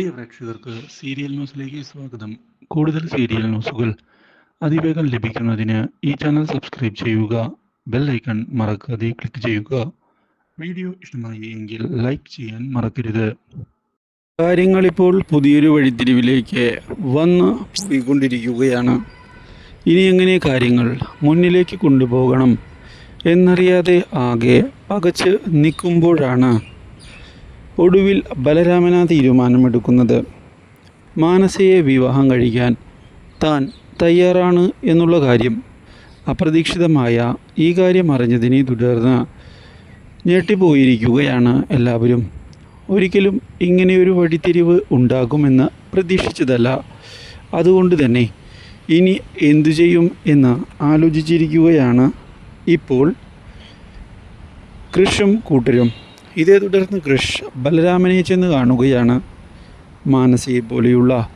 പ്രിയ പ്രേക്ഷകർക്ക് സീരിയൽ ന്യൂസിലേക്ക് സ്വാഗതം. കൂടുതൽ സീരിയൽ ന്യൂസുകൾ അതിവേഗം ലഭിക്കുന്നതിന് ഈ ചാനൽ സബ്സ്ക്രൈബ് ചെയ്യുക ബെൽ ഐക്കൺ മറക്കാതെ ക്ലിക്ക് ചെയ്യുക. വീഡിയോ ഇഷ്ടമായി എങ്കിൽ ലൈക്ക് ചെയ്യാൻ മറക്കരുത്. കാര്യങ്ങൾ ഇപ്പോൾ പുതിയൊരു വഴിത്തിരിവിലേക്ക് വന്ന് പോയിക്കൊണ്ടിരിക്കുകയാണ്. ഇനി എങ്ങനെ കാര്യങ്ങൾ മുന്നിലേക്ക് കൊണ്ടുപോകണം എന്നറിയാതെ ആകെ പകച്ച് നിൽക്കുമ്പോഴാണ് ഒടുവിൽ ബലരാമന തീരുമാനമെടുക്കുന്നത്. മാനസയെ വിവാഹം കഴിക്കാൻ താൻ തയ്യാറാണ് എന്നുള്ള കാര്യം അപ്രതീക്ഷിതമായ ഈ കാര്യം അറിഞ്ഞതിനെ തുടർന്ന് ഞെട്ടിപ്പോയിരിക്കുകയാണ് എല്ലാവരും. ഒരിക്കലും ഇങ്ങനെയൊരു വഴിത്തിരിവ് ഉണ്ടാകുമെന്ന് പ്രതീക്ഷിച്ചതല്ല. അതുകൊണ്ട് തന്നെ ഇനി എന്തു ചെയ്യും എന്ന് ആലോചിച്ചിരിക്കുകയാണ് ഇപ്പോൾ കൃഷും കൂട്ടരും. ഇതേ തുടർന്ന് കൃഷ് ബലരാമനെ ചെന്ന് കാണുകയാണ്. മാനസിയെ പോലെയുള്ള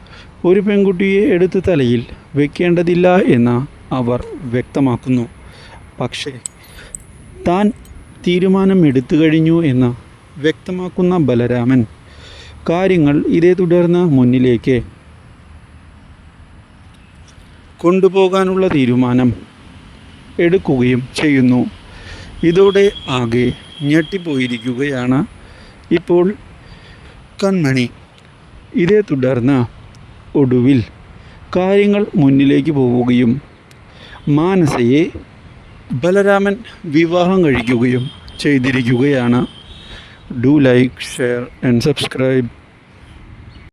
ഒരു പെൺകുട്ടിയെ എടുത്ത് തലയിൽ വെക്കേണ്ടതില്ല എന്ന് അവർ വ്യക്തമാക്കുന്നു. പക്ഷേ താൻ തീരുമാനം എടുത്തു കഴിഞ്ഞു എന്ന് വ്യക്തമാക്കുന്ന ബലരാമൻ കാര്യങ്ങൾ ഇതേ തുടർന്ന് മുന്നിലേക്ക് കൊണ്ടുപോകാനുള്ള തീരുമാനം എടുക്കുകയും ചെയ്യുന്നു. ഇതോടെ ആകെ ഞെട്ടിപ്പോയിരിക്കുകയാണ് ഇപ്പോൾ കൺമണി. ഇതേ തുടർന്ന് ഒടുവിൽ കാര്യങ്ങൾ മുന്നിലേക്ക് പോവുകയും മാനസയെ ബലരാമൻ വിവാഹം കഴിക്കുകയും ചെയ്തിരിക്കുകയാണ്. Do like share and subscribe